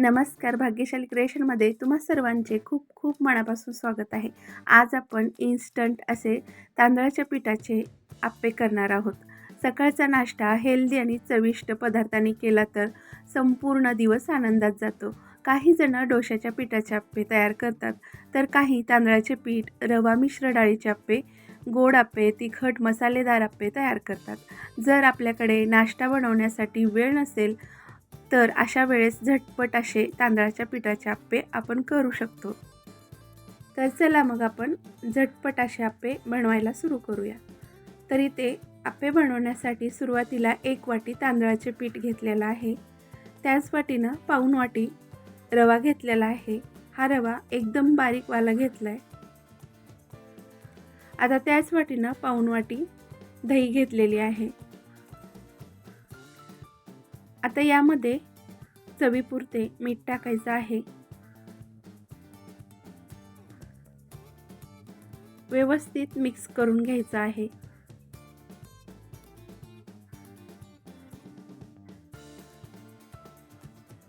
नमस्कार भाग्यशाली क्रिएशनमध्ये तुम्हा सर्वांचे खूप खूप मनापासून स्वागत आहे. आज आपण इन्स्टंट असे तांदळाच्या पिठाचे आप्पे करणार आहोत. सकाळचा नाश्ता हेल्दी आणि चविष्ट पदार्थाने केला तर संपूर्ण दिवस आनंदात जातो. काही जणं डोशाच्या पिठाचे आप्पे तयार करतात तर काही तांदळाचे पीठ रवा मिश्र डाळीचे आप्पे गोड आप्पे तिखट मसालेदार आप्पे तयार करतात. जर आपल्याकडे नाश्ता बनवण्यासाठी वेळ नसेल तर अशा वेळेस झटपट असे तांदळाच्या पिठाचे आप्पे आपण करू शकतो. तर चला मग आपण झटपट असे आप्पे बनवायला सुरू करूया. तर इथे आप्पे बनवण्यासाठी सुरुवातीला एक वाटी तांदळाचे पीठ घेतलेलं आहे. त्याच वाटीनं पाऊन वाटी रवा घेतलेला आहे. हा रवा एकदम बारीकवाला घेतला आहे आता त्याच वाटीनं पाऊन वाटी दही घेतलेली आहे. आता यामध्ये चवीपुरते मीठ टाकायचं आहे. व्यवस्थित मिक्स करून घ्यायचं आहे.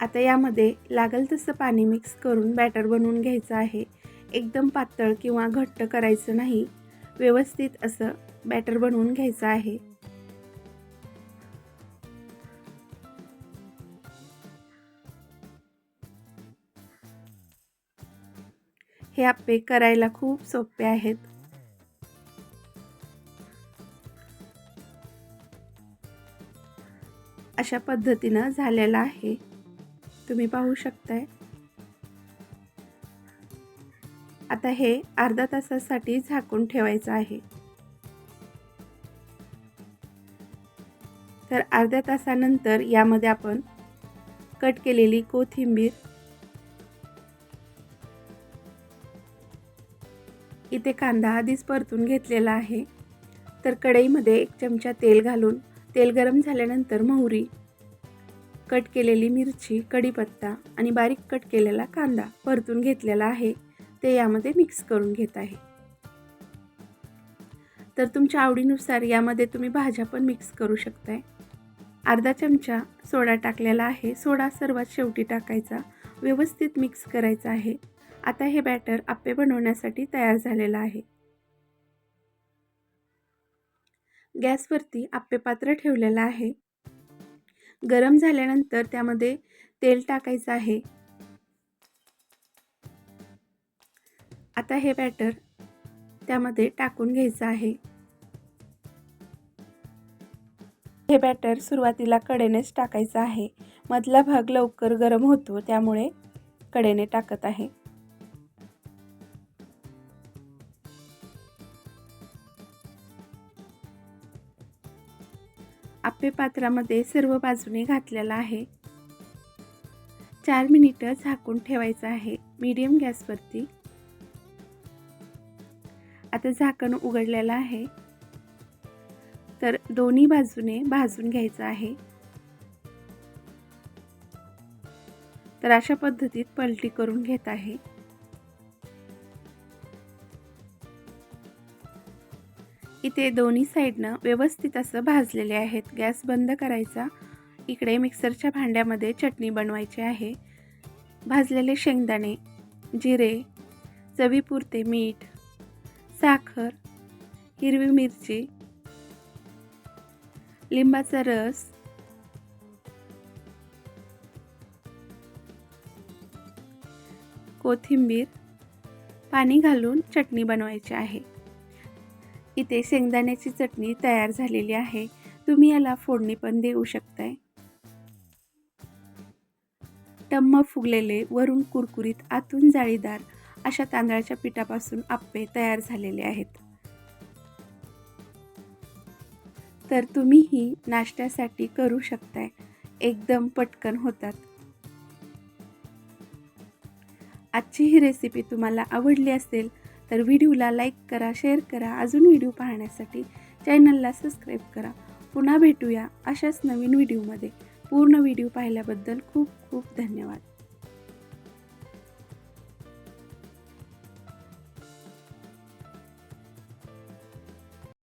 आता यामध्ये लागल तसं पाणी मिक्स करून बॅटर बनवून घ्यायचं आहे. एकदम पातळ किंवा घट्ट करायचं नाही. व्यवस्थित असं बॅटर बनवून घ्यायचं आहे. हे आप्पे करायला खूप सोपे आहेत. अशा पद्धतीनं झालेलं आहे. तुम्ही पाहू शकताय. आता हे अर्धा तासासाठी झाकून ठेवायचं आहे. तर अर्ध्या तासानंतर यामध्ये आपण कट केलेली कोथिंबीर इथे कांदा आधीच परतून घेतलेला आहे. तर कढईमध्ये एक चमचा तेल घालून तेल गरम झाल्यानंतर मोहरी कट केलेली मिरची कढीपत्ता आणि बारीक कट केलेला कांदा परतून घेतलेला आहे. ते यामध्ये मिक्स करून घेत आहे. तर तुमच्या आवडीनुसार यामध्ये तुम्ही भाज्या पण मिक्स करू शकताय. अर्धा चमचा सोडा टाकलेला आहे. सोडा सर्वात शेवटी टाकायचा. व्यवस्थित मिक्स करायचा आहे. आता हे बॅटर आप्पे बनवण्यासाठी तयार झालेलं आहे. गॅसवरती आप्पे पात्र ठेवलेलं आहे. गरम झाल्यानंतर त्यामध्ये तेल टाकायचं आहे. आता हे बॅटर त्यामध्ये टाकून घ्यायचं आहे. हे बॅटर सुरुवातीला कडेनेच टाकायचं आहे. मधला भाग लवकर गरम होतो त्यामुळे कडेने टाकत आहे. आप्पे पात्रामध्ये सर्व बाजूने घातलेला आहे. चार मिनिटं झाकून ठेवायचं आहे. मीडियम गॅसवरती. आता झाकण उघडलेलं आहे. तर दोन्ही बाजूने भाजून घ्यायचं आहे. तर अशा पद्धतीत पलटी करून घेत आहे. इथे दोन्ही साईडनं व्यवस्थित असं भाजलेले आहेत. गॅस बंद करायचा. इकडे मिक्सरच्या भांड्यामध्ये चटणी बनवायची आहे. भाजलेले शेंगदाणे जिरे चवीपुरते मीठ साखर हिरवी मिरची लिंबाचा रस कोथिंबीर पाणी घालून चटणी बनवायची आहे. इथे शेंगदाण्याची चटणी तयार झालेली आहे. तुम्ही याला फोडणी पण देऊ शकताय. टम्म फुगलेले वरून कुरकुरीत आतून जाळीदार अशा तांदळाच्या पिठापासून आप्पे तयार झालेले आहेत. तर तुम्हीही नाश्त्यासाठी करू शकताय. एकदम पटकन होतात. आजची ही रेसिपी तुम्हाला आवडली असेल तर व्हिडिओला लाईक करा शेअर करा अजून व्हिडिओ पाहण्यासाठी चॅनलला सबस्क्राईब करा. पुन्हा भेटूया अशाच नवीन व्हिडिओमध्ये. पूर्ण व्हिडिओ पाहिल्याबद्दल खूप खूप धन्यवाद.